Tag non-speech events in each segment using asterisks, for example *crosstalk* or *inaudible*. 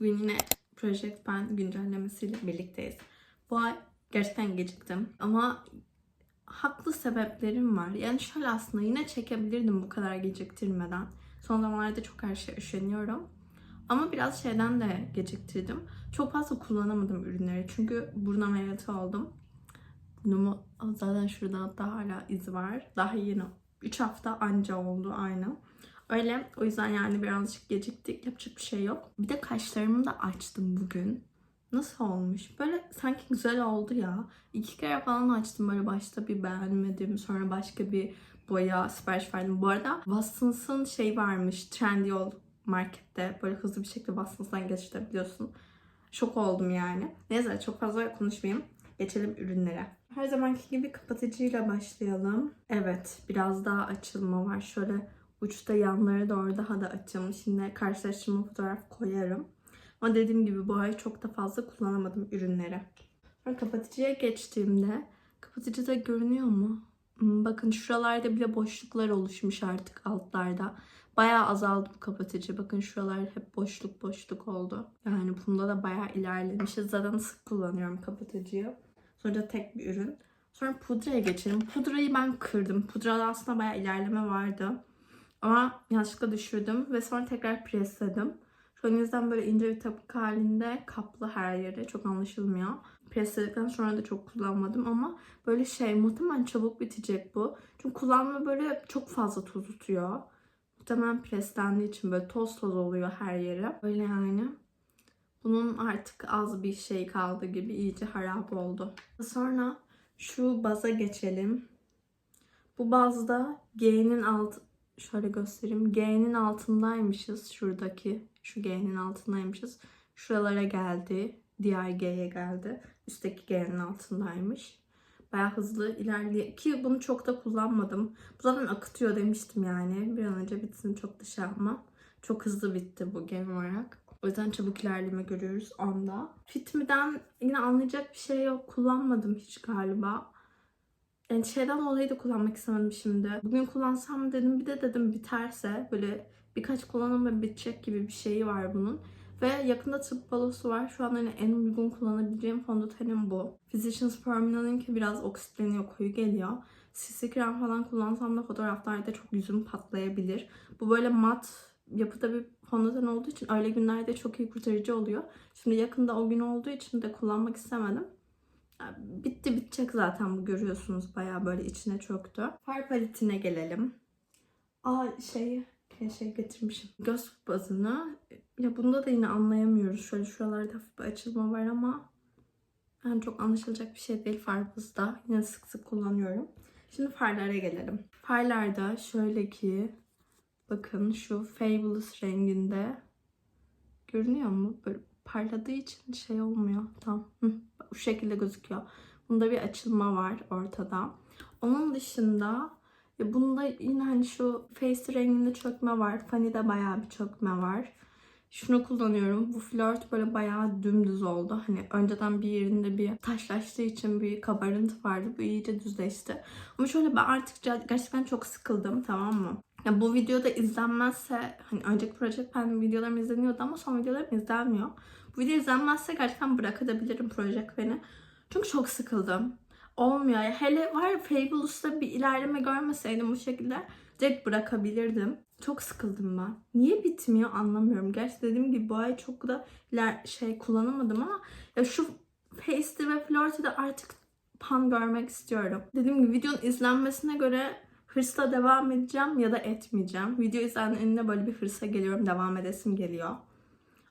Bugün yine Project Pen güncellemesiyle birlikteyiz. Bu ay gerçekten geciktim ama haklı sebeplerim var. Yani şöyle aslında yine çekebilirdim bu kadar geciktirmeden. Son zamanlarda çok her şeye üşeniyorum. Ama biraz şeyden de geciktirdim. Çok fazla kullanamadım ürünleri. Çünkü burun ameliyatı oldum. Burnumu zaten şurada hatta hala izi var. Daha yeni 3 hafta anca oldu aynı. Öyle o yüzden yani birazcık geciktik. Yapacak bir şey yok. Bir de kaşlarımı da açtım bugün. Nasıl olmuş? Böyle sanki güzel oldu ya. İki kere falan açtım böyle başta bir beğenmedim. Sonra başka bir boya sipariş verdim. Bu arada Watsons'ın şey varmış. Trendyol markette. Böyle hızlı bir şekilde Watsons'dan geçirebiliyorsun. Şok oldum yani. Neyse çok fazla konuşmayayım. Geçelim ürünlere. Her zamanki gibi kapatıcıyla başlayalım. Evet biraz daha açılma var. Şöyle uçta yanlara doğru daha da açılmış. Şimdi karşılaştırma fotoğraf koyarım. Ama dediğim gibi bu ay çok da fazla kullanamadım ürünleri. Sonra kapatıcıya geçtiğimde kapatıcıda görünüyor mu? Hmm, Bakın şuralarda bile boşluklar oluşmuş artık altlarda. Bayağı azaldı bu kapatıcı. Bakın şuralar hep boşluk boşluk oldu. Yani bunda da bayağı ilerlemişiz. Zaten sık kullanıyorum kapatıcıyı. Sonra tek bir ürün. Sonra pudraya geçelim. Pudrayı ben kırdım. Pudrada aslında bayağı ilerleme vardı. Ama yanlışlıkla düşürdüm ve sonra tekrar presledim. Şu an yüzden böyle ince bir tabaka halinde kaplı her yere. Çok anlaşılmıyor. Presledikten sonra da çok kullanmadım ama böyle şey muhtemelen çabuk bitecek bu. Çünkü kullanma böyle çok fazla tuz tutuyor. Muhtemelen preslendiği için böyle toz toz oluyor her yere. Öyle yani. Bunun artık az bir şey kaldı gibi iyice harap oldu. Sonra şu baza geçelim. Bu bazda G'nin alt şöyle göstereyim. G'nin altındaymışız şuradaki. Şu G'nin altındaymışız. Şuralara geldi. Diğer G'ye geldi. Üstteki G'nin altındaymış. Bayağı hızlı ilerliyor. Ki bunu çok da kullanmadım. Bu zaten akıtıyor demiştim yani. Bir an önce bitsin çok da şey yapmam. Çok hızlı bitti bu genel olarak. O yüzden çabuk ilerleme görüyoruz onda. Fitmi'den yine anlayacak bir şey yok. Kullanmadım hiç galiba. Yani şeyden dolayı da kullanmak istemedim şimdi. Bugün kullansam dedim. Bir de dedim biterse böyle birkaç kullanım ve bitecek gibi bir şeyi var bunun. Ve yakında tıp balosu var. Şu an hani en uygun kullanabileceğim fondötenim bu. Physicians Formula'nınki biraz oksitleniyor, koyu geliyor. Sisi krem falan kullansam da fotoğraflarda çok yüzüm patlayabilir. Bu böyle mat yapıda bir fondöten olduğu için öyle günlerde çok iyi kurtarıcı oluyor. Şimdi yakında o gün olduğu için de kullanmak istemedim. Bitti bitecek zaten bu görüyorsunuz bayağı böyle içine çöktü. Far paletine gelelim. Aa şey şey getirmişim. Göz bazını. Ya bunda da yine anlayamıyoruz. Şöyle şuralarda hafif bir açılma var ama yani çok anlaşılacak bir şey değil far bazda. Yine sık sık kullanıyorum. Şimdi farlara gelelim. Farlarda şöyle ki bakın şu Fabulous renginde görünüyor mu? Böyle parladığı için şey olmuyor. Hı, bu şekilde gözüküyor. Bunda bir açılma var ortada. Onun dışında ya bunda yine hani şu face renginde çökme var. Fanny'de bayağı bir çökme var. Şunu kullanıyorum. Bu flört böyle bayağı dümdüz oldu. Hani önceden bir yerinde bir taşlaştığı için bir kabarıntı vardı. Bu iyice düzleşti. Ama şöyle ben artık gerçekten çok sıkıldım tamam mı? Ya bu videoda izlenmezse hani önceki Project Pen videolarım izleniyordu ama son videolarım izlenmiyor. Bu video izlenmezse gerçekten bırakabilirim Project Pen'i. Çünkü çok sıkıldım. Olmuyor. Hele var Fabulous'ta bir ilerleme görmeseydim bu şekilde direkt bırakabilirdim. Çok sıkıldım ben. Niye bitmiyor anlamıyorum. Gerçi dediğim gibi bu ay çok da şey kullanamadım ama ya şu Face'de ve Flirt'de artık pan görmek istiyorum. Dediğim gibi videonun izlenmesine göre hırsla devam edeceğim ya da etmeyeceğim. Video izlendiğinde böyle bir hırsa geliyorum, devam edesim geliyor.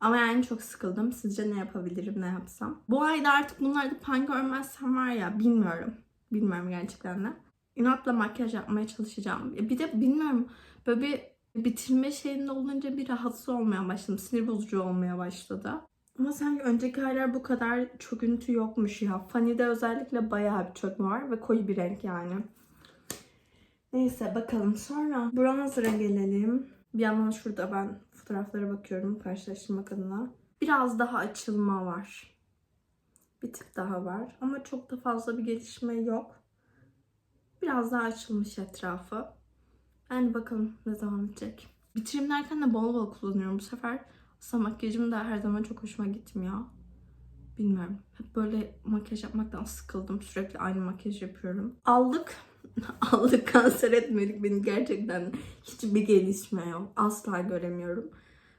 Ama yani çok sıkıldım. Sizce ne yapabilirim, ne yapsam? Bu ayda artık bunlarda pan görmezsem var ya bilmiyorum. Bilmiyorum gerçekten de. İnatla makyaj yapmaya çalışacağım. Bir de bilmiyorum böyle bir bitirme şeyinde olunca bir rahatsız olmaya başladım. Sinir bozucu olmaya başladı. Ama sanki önceki aylar bu kadar çöküntü yokmuş ya. Fanny'de özellikle bayağı bir çökme var ve koyu bir renk yani. Neyse bakalım. Sonra bronzer'a gelelim. Bir yandan şurada ben fotoğraflara bakıyorum karşılaştırmak adına. Biraz daha açılma var. Bir tık daha var. Ama çok da fazla bir gelişme yok. Biraz daha açılmış etrafı. Yani bakalım ne zaman bitecek. Bitirim derken de bol bol kullanıyorum. Bu sefer Aslında makyajım da her zaman çok hoşuma gitmiyor. Bilmiyorum. Hep böyle makyaj yapmaktan sıkıldım. Sürekli aynı makyaj yapıyorum. Aldık. *laughs* Aldık kanser etmedik beni gerçekten. Hiçbir gelişme yok. Asla göremiyorum.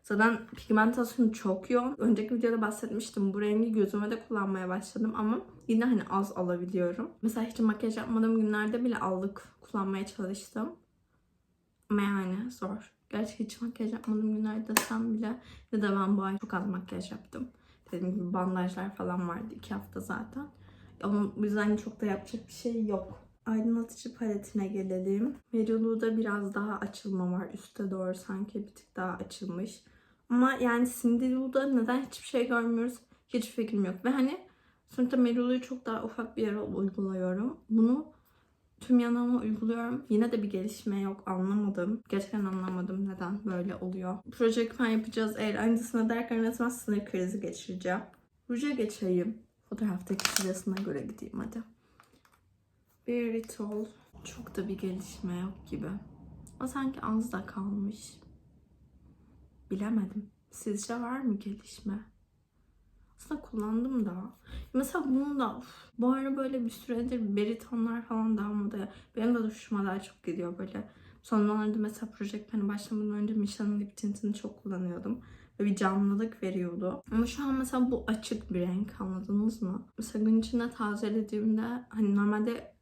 Zaten pigmentasyonu çok yoğun. Önceki videoda bahsetmiştim. Bu rengi gözüme de kullanmaya başladım ama yine hani az alabiliyorum. Mesela hiç makyaj yapmadığım günlerde bile aldık kullanmaya çalıştım. Ama yani zor. Gerçi hiç makyaj yapmadığım günlerde desem bile ya da ben bu ay çok az makyaj yaptım. Dediğim gibi bandajlar falan vardı iki hafta zaten. Ama bu yüzden çok da yapacak bir şey yok. Aydınlatıcı paletine gelelim. Merulu'da biraz daha açılma var. Üste doğru sanki bir tık daha açılmış. Ama yani Cindy'lu'da neden hiçbir şey görmüyoruz? Hiç fikrim yok. Ve hani sonuçta Merulu'yu çok daha ufak bir yere uyguluyorum. Bunu tüm yanağıma uyguluyorum. Yine de bir gelişme yok. Anlamadım. Gerçekten anlamadım neden böyle oluyor. Proje pen yapacağız. Eğer aynısını derken resmen sinir krizi geçireceğim. Ruja geçeyim. Fotoğraftaki sırasına göre gideyim hadi. Bir ritol. Çok da bir gelişme yok gibi. O sanki az da kalmış. Bilemedim. Sizce var mı gelişme? Aslında kullandım da. Mesela bunu da uf, bu ara böyle bir süredir beritonlar falan daha moda. Benim de hoşuma daha çok gidiyor böyle. Son zamanlarda mesela Project Pen'e başlamadan önce Michelin Lip Tint'ini çok kullanıyordum. Ve bir canlılık veriyordu. Ama şu an mesela bu açık bir renk anladınız mı? Mesela gün içinde tazelediğimde hani normalde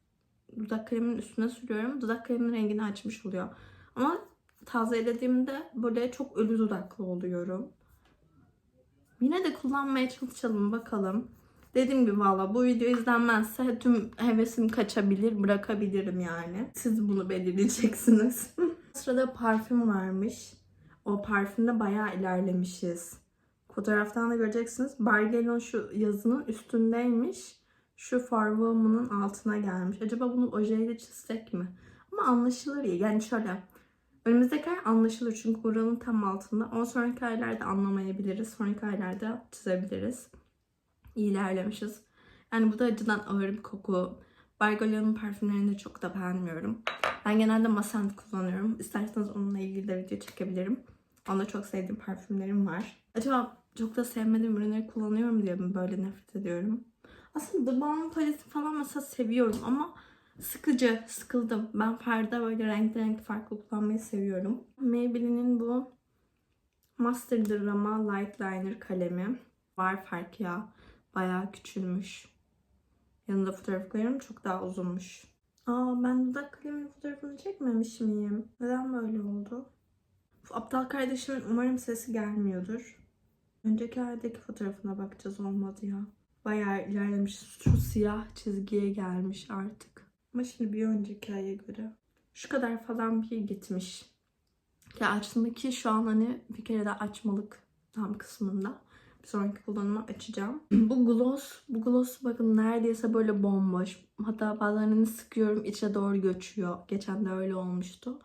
dudak kreminin üstüne sürüyorum. Dudak kreminin rengini açmış oluyor. Ama tazelediğimde böyle çok ölü dudaklı oluyorum. Yine de kullanmaya çalışalım bakalım. Dediğim gibi valla bu video izlenmezse tüm hevesim kaçabilir, bırakabilirim yani. Siz bunu belirleyeceksiniz. *laughs* Sırada parfüm varmış. O parfümde bayağı ilerlemişiz. Fotoğraftan da göreceksiniz. Bargelon şu yazının üstündeymiş. Şu Woman'ın altına gelmiş. Acaba bunu ojeyle çizsek mi? Ama anlaşılır ya. Yani şöyle. Önümüzdeki ay anlaşılır çünkü buranın tam altında. Ama sonraki aylarda anlamayabiliriz. Sonraki aylarda çizebiliriz. İlerlemişiz. Yani bu da acıdan ağır bir koku. Bargelon'un parfümlerini de çok da beğenmiyorum. Ben genelde Masent kullanıyorum. İsterseniz onunla ilgili de video çekebilirim. Onda çok sevdiğim parfümlerim var. Acaba çok da sevmediğim ürünleri kullanıyorum diye mi böyle nefret ediyorum? Aslında Balm paleti falan mesela seviyorum ama sıkıcı, sıkıldım. Ben farda böyle renkli renkli farklı kullanmayı seviyorum. Maybelline'in bu Master Drama Light Liner kalemi. Var fark ya. Bayağı küçülmüş. Yanında fotoğraf koyarım çok daha uzunmuş. Aa ben dudak kalemin fotoğrafını çekmemiş miyim? Neden böyle oldu? Bu aptal kardeşimin umarım sesi gelmiyordur. Önceki aydaki fotoğrafına bakacağız olmadı ya. Bayağı ilerlemiş. Şu siyah çizgiye gelmiş artık. Ama şimdi bir önceki aya göre. Şu kadar falan bir gitmiş. Ya açtım ki şu an hani bir kere daha açmalık tam kısmında. Bir sonraki kullanıma açacağım. *clears throat* bu gloss, bu gloss bakın neredeyse böyle bomboş. Hatta bazen sıkıyorum içe doğru göçüyor. Geçen de öyle olmuştu.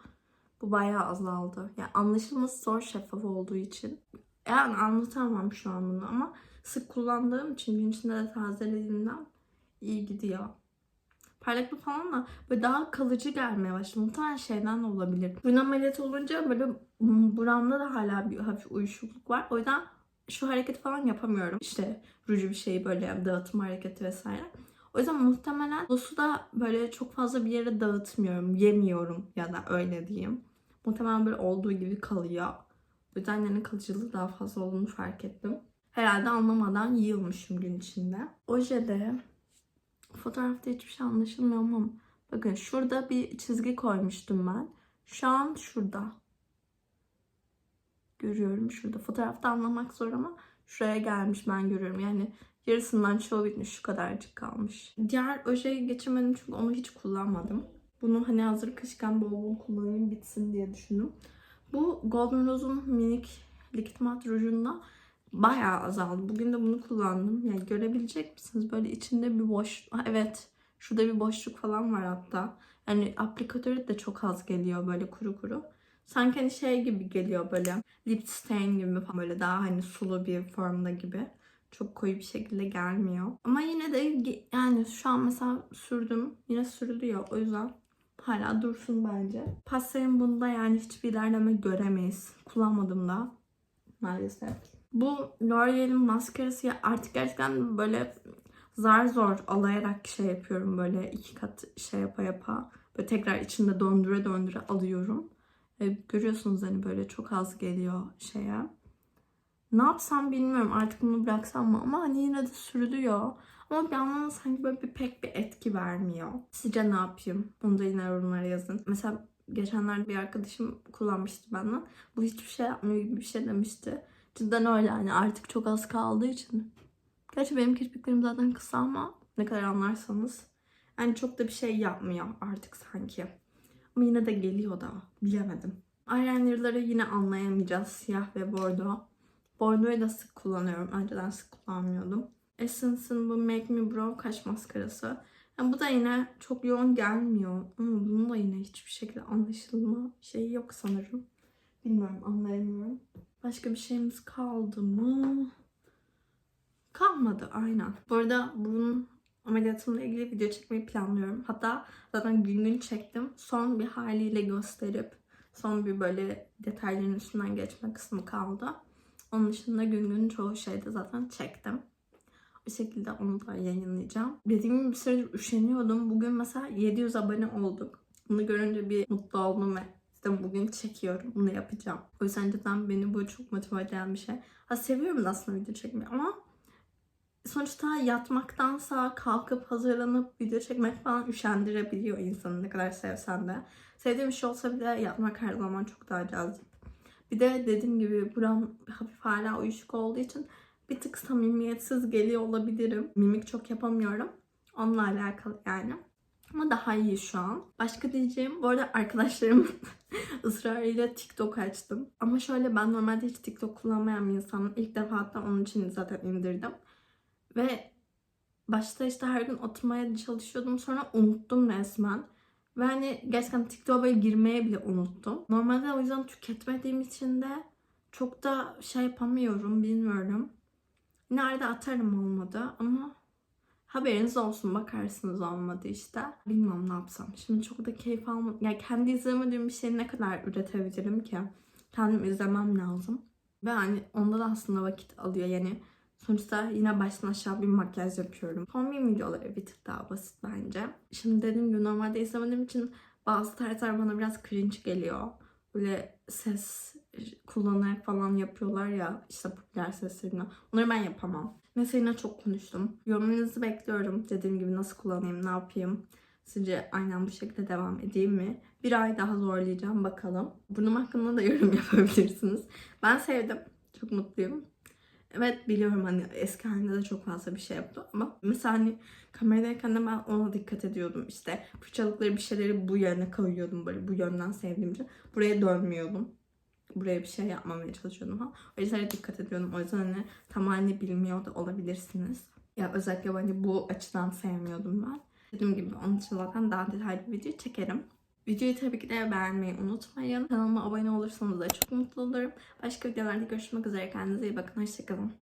Bu bayağı azaldı. Yani anlaşılması zor şeffaf olduğu için. Yani anlatamam şu an bunu ama sık kullandığım için gün içinde de tazelediğimden iyi gidiyor. Parlaklık falan da böyle daha kalıcı gelmeye başladı. Muhtemelen şeyden de olabilir. Burun ameliyatı olunca böyle buramda da hala bir hafif uyuşukluk var. O yüzden şu hareketi falan yapamıyorum. İşte ruju bir şeyi böyle dağıtma hareketi vesaire. O yüzden muhtemelen dosu da böyle çok fazla bir yere dağıtmıyorum, yemiyorum ya da öyle diyeyim. Muhtemelen böyle olduğu gibi kalıyor. O yüzden yani kalıcılığı daha fazla olduğunu fark ettim. Herhalde anlamadan yığılmışım gün içinde. Ojede fotoğrafta hiçbir şey anlaşılmıyor ama bakın şurada bir çizgi koymuştum ben. Şu an şurada. Görüyorum şurada. Fotoğrafta anlamak zor ama şuraya gelmiş ben görüyorum. Yani yarısından çoğu bitmiş şu kadarcık kalmış. Diğer ojeyi geçemedim çünkü onu hiç kullanmadım. Bunu hani hazır kışken bol bol kullanayım bitsin diye düşündüm. Bu Golden Rose'un minik likit mat rujunda bayağı azaldı. Bugün de bunu kullandım. Yani görebilecek misiniz? Böyle içinde bir boş... Ha, evet. Şurada bir boşluk falan var hatta. Yani aplikatörü de çok az geliyor böyle kuru kuru. Sanki hani şey gibi geliyor böyle lip stain gibi falan böyle daha hani sulu bir formda gibi. Çok koyu bir şekilde gelmiyor. Ama yine de yani şu an mesela sürdüm. Yine sürülüyor. O yüzden hala dursun bence. Pastelin bunda yani hiçbir ilerleme göremeyiz. Kullanmadım da. maalesef. Bu L'Oreal'in maskarası ya artık gerçekten böyle zar zor alayarak şey yapıyorum böyle iki kat şey yapa yapa. Böyle tekrar içinde döndüre döndüre alıyorum. E, görüyorsunuz hani böyle çok az geliyor şeye. Ne yapsam bilmiyorum artık bunu bıraksam mı ama hani yine de sürülüyor. Ama bir yandan da sanki böyle bir pek bir etki vermiyor. Sizce ne yapayım? Onu da yine yorumlara yazın. Mesela geçenlerde bir arkadaşım kullanmıştı benden. Bu hiçbir şey yapmıyor gibi bir şey demişti. Cidden öyle hani artık çok az kaldığı için. Gerçi benim kirpiklerim zaten kısa ama ne kadar anlarsanız. Yani çok da bir şey yapmıyor artık sanki. Ama yine de geliyor da bilemedim. Eyelinerları yine anlayamayacağız siyah ve bordo. Bordoyu da sık kullanıyorum. Önceden sık kullanmıyordum. Essence'ın bu Make Me Brow kaş maskarası. Yani bu da yine çok yoğun gelmiyor. Ama bunun da yine hiçbir şekilde anlaşılma şeyi yok sanırım. Bilmiyorum anlayamıyorum. Başka bir şeyimiz kaldı mı? Kalmadı aynen. Bu arada bunun ameliyatımla ilgili video çekmeyi planlıyorum. Hatta zaten gün gün çektim. Son bir haliyle gösterip son bir böyle detayların üstünden geçme kısmı kaldı. Onun dışında gün gün çoğu şeyde zaten çektim. O şekilde onu da yayınlayacağım. Dediğim gibi bir süredir üşeniyordum. Bugün mesela 700 abone olduk. Bunu görünce bir mutlu oldum ve işte bugün çekiyorum. Bunu yapacağım. O yüzden cidden beni bu çok motive eden bir şey. Ha seviyorum da aslında video çekmeyi ama sonuçta yatmaktansa kalkıp hazırlanıp video çekmek falan üşendirebiliyor insanı ne kadar sevsen de. Sevdiğim bir şey olsa bile yapmak her zaman çok daha cazip. Bir de dediğim gibi buram hafif hala uyuşuk olduğu için bir tık samimiyetsiz geliyor olabilirim. Mimik çok yapamıyorum. Onunla alakalı yani. Ama daha iyi şu an. Başka diyeceğim bu arada arkadaşlarımın *laughs* ısrarıyla TikTok açtım. Ama şöyle ben normalde hiç TikTok kullanmayan bir insanım. İlk defa hatta onun için zaten indirdim. Ve başta işte her gün oturmaya çalışıyordum. Sonra unuttum resmen. Ve hani gerçekten TikTok'a böyle girmeye bile unuttum. Normalde o yüzden tüketmediğim için de çok da şey yapamıyorum bilmiyorum. Nerede atarım olmadı ama haberiniz olsun bakarsınız olmadı işte. Bilmem ne yapsam. Şimdi çok da keyif almadım. Yani kendi izlemediğim bir şeyi ne kadar üretebilirim ki? Kendim izlemem lazım. Ve hani onda da aslında vakit alıyor yani. Sonuçta yine baştan aşağı bir makyaj yapıyorum. Kombin videoları bir tık daha basit bence. Şimdi dediğim gibi normalde izlemediğim için bazı tarzlar bana biraz cringe geliyor. Böyle ses kullanarak falan yapıyorlar ya işte popüler seslerini. Onları ben yapamam. Yine çok konuştum. Yorumlarınızı bekliyorum. Dediğim gibi nasıl kullanayım, ne yapayım? Sizce aynen bu şekilde devam edeyim mi? Bir ay daha zorlayacağım bakalım. Burnum hakkında da *laughs* yorum yapabilirsiniz. Ben sevdim. Çok mutluyum. Evet biliyorum hani eski halinde de çok fazla bir şey yaptı ama mesela hani kameradayken de ben ona dikkat ediyordum işte fırçalıkları bir şeyleri bu yöne koyuyordum böyle bu yönden sevdiğim için buraya dönmüyordum buraya bir şey yapmamaya çalışıyordum ha o yüzden dikkat ediyordum o yüzden hani tam halini bilmiyor da olabilirsiniz ya özellikle hani bu açıdan sevmiyordum ben dediğim gibi onun için zaten daha detaylı bir video çekerim Videoyu tabii ki de beğenmeyi unutmayın. Kanalıma abone olursanız da çok mutlu olurum. Başka videolarda görüşmek üzere. Kendinize iyi bakın. Hoşçakalın.